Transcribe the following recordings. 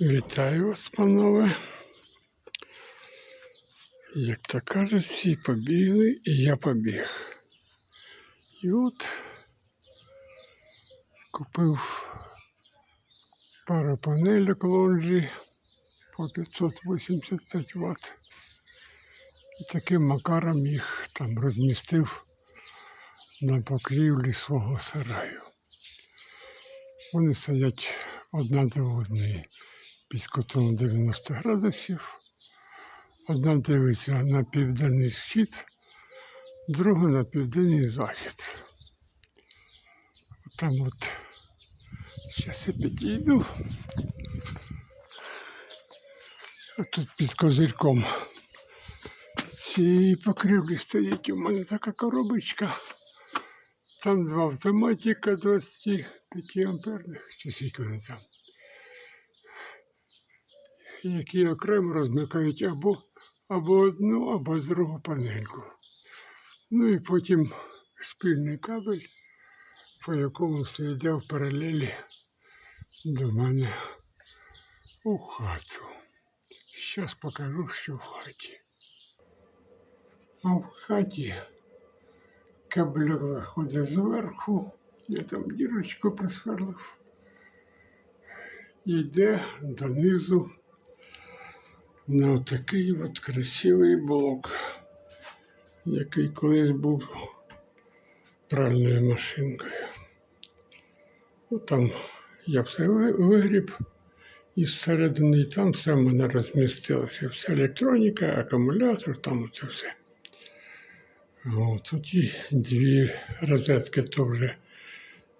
Вітаю вас, панове. Як то кажуть, всі побігли, і я побіг. І от купив пару панелек лонжі по 585 Вт. І таким макаром їх там розмістив на покрівлі свого сараю. Вони стоять одна до одної під кутом 90 градусів. Одна дивиться на південний схід, друга на південний захід. Там от зараз я підійду. А тут під козирком цієї покрівлі стоїть у мене така коробочка. Там два автоматика 25 амперних, чи скільки вони там. Які окремо розмикають або, або одну, або другу панельку. Ну і потім спільний кабель, по якому все йде в паралелі до мене у хату. Зараз покажу, що в хаті. А в хаті кабель виходить зверху, я там дірочку присверлив. Йде донизу на такий от красивий блок, який колись був пральною машинкою. Там я все вигріб із середини, і там все в мене розмістилося. Вся електроніка, акумулятор, там оце все. О, тут і дві розетки то вже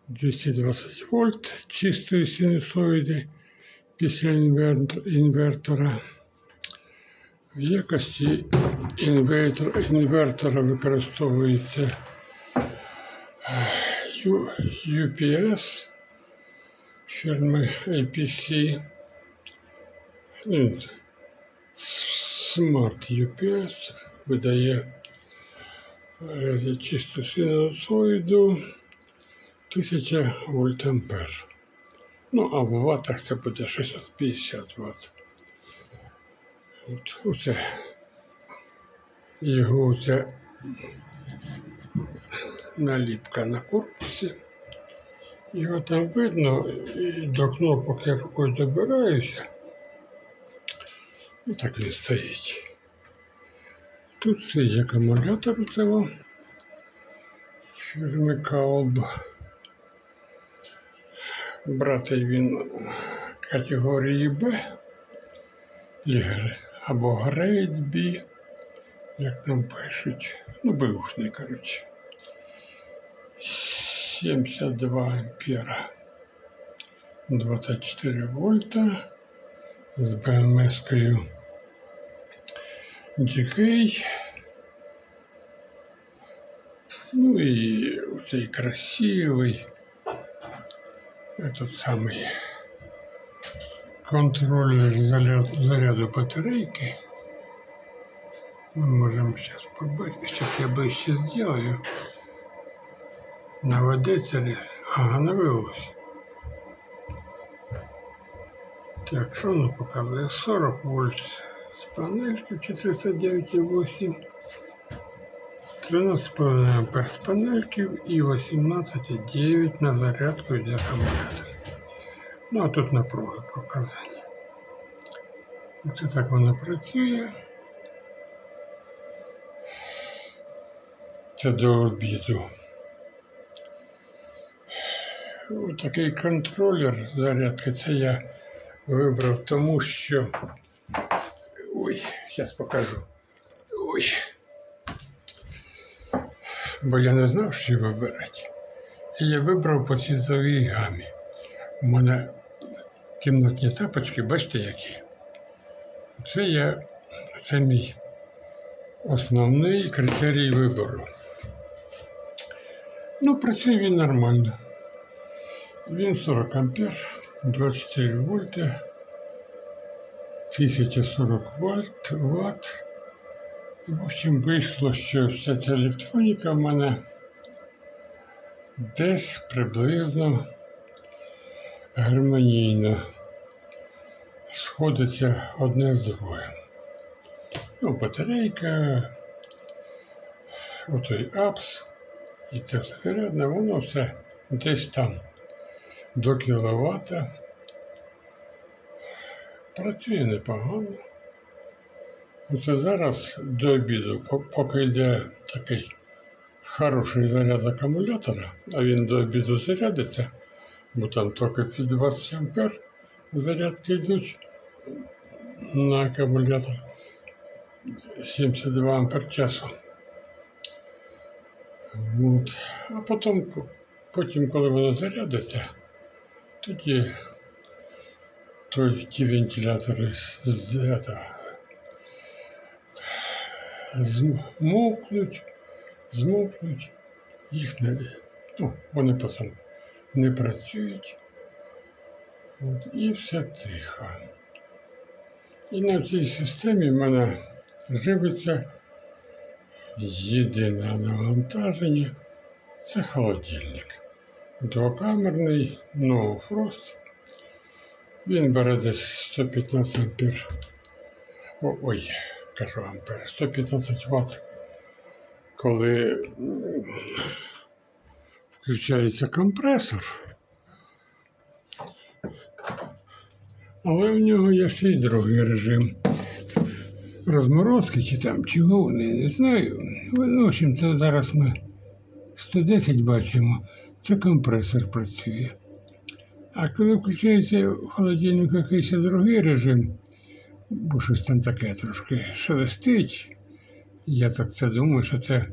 220 вольт чистої синусоїди після інвертор- інвертора. В якості інвертор, інвертора використовується е, UPS фірми APC. Smart UPS видає е, чисту синусоїду 1000 вольтампер. Ну, а в ватах це буде 650 Вт. От оце його оце наліпка на корпусі. Його там видно, і до кнопок я рукою добираюся. І так він стоїть. Тут стоїть акумулятор цього фірми Каоб. Братий він категорії Б Лігер або Грейд як там пишуть. Ну, бившний, коротше. 72 ампера. 24 вольта з БМС-кою DK. Ну і цей красивий этот самый контроллер заряд, заряду батарейки. Мы можем сейчас побачить. Сейчас я ближче сделаю. Наведеться ли? Ага, навелось. Так, що воно показує? 40 вольт з панельки 409,8. 13,5 ампер з панельків і 18,9 на зарядку йде акумулятор. Ну, а тут напруги показані. Оце так воно працює. Це до обіду. Ось такий контролер зарядки. Це я вибрав, тому що. Ой, зараз покажу. Ой. Бо я не знав, що вибирати. І я вибрав по цвітовій гамі. У мене кімнатні тапочки, бачите які. Це я, це мій основний критерій вибору. Ну, працює він нормально. Він 40 ампер, 24 вольта, 1040 вольт, ватт. В общем, вийшло, що вся ця електроніка в мене десь приблизно гармонійно сходиться одне з другим. Ну, батарейка, отой апс, і це все зарядне, воно все десь там до кіловата. Працює непогано. Оце зараз до обіду, поки йде такий хороший заряд акумулятора, а він до обіду зарядиться, бо там тільки під 20 ампер зарядки йдуть на акумулятор 72 ампер часу. От. А потім, потім, коли воно зарядиться, тоді той, ті вентилятори з, з, этого, змовкнуть, змовкнуть, їх не, ну, вони потім не працюють. От, і все тихо. І на цій системі в мене живиться єдине навантаження це холодильник. Двокамерний Frost. Він бере десь 115 ампер. О, ой, кажу ампер, 115 Вт. Коли включається компресор. Але в нього є ще й другий режим розморозки чи там чого вони, не знаю. В общем, це зараз ми 110 бачимо, це компресор працює. А коли включається в холодильник якийсь другий режим, бо щось там таке трошки шелестить, я так це думаю, що це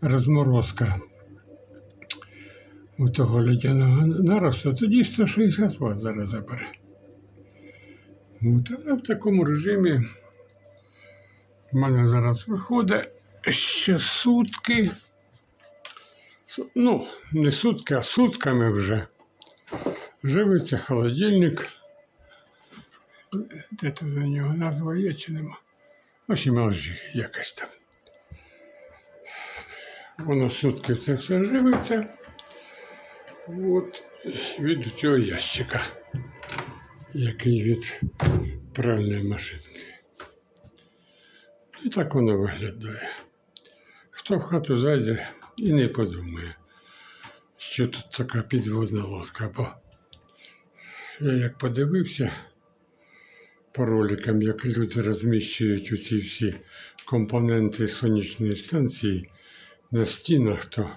розморозка у того ледяного наросту, тоді 160 Вт зараз забере. От, але в такому режимі в мене зараз виходить ще сутки. Ну, не сутки, а сутками вже. Живиться холодильник. Де тут у нього назва є чи нема? Ось і молжі якась там. Воно сутки це все живиться. От від цього ящика, який від пральної машинки. І так воно виглядає. Хто в хату зайде і не подумає, що тут така підводна лодка, бо я як подивився по роликам, як люди розміщують усі всі компоненти сонячної станції на стінах, то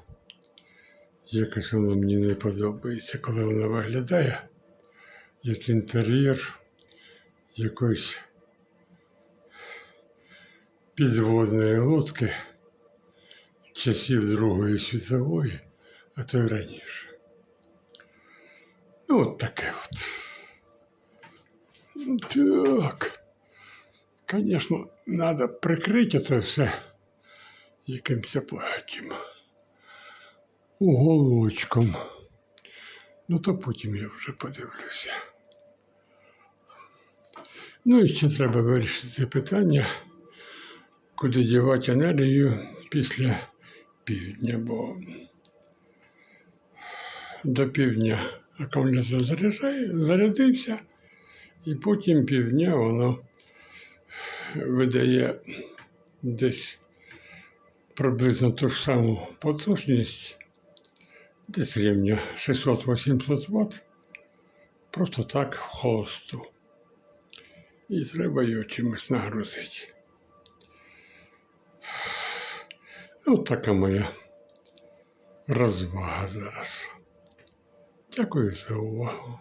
якось воно мені не подобається, коли воно виглядає як інтер'єр якоїсь підводної лодки часів Другої світової, а то й раніше. Ну, от таке от. Так. Звісно, треба прикрити це все якимось платім. Уголочком. Ну, то потім я вже подивлюся. Ну і ще треба вирішити питання, куди дівати енергію після півдня, бо до півдня акумулятор заряджає, зарядився, і потім півдня воно видає десь приблизно ту ж саму потужність, десь рівня 600-800 Вт, просто так в холосту. І треба його чимось нагрузити. От така моя розвага зараз. Дякую за увагу.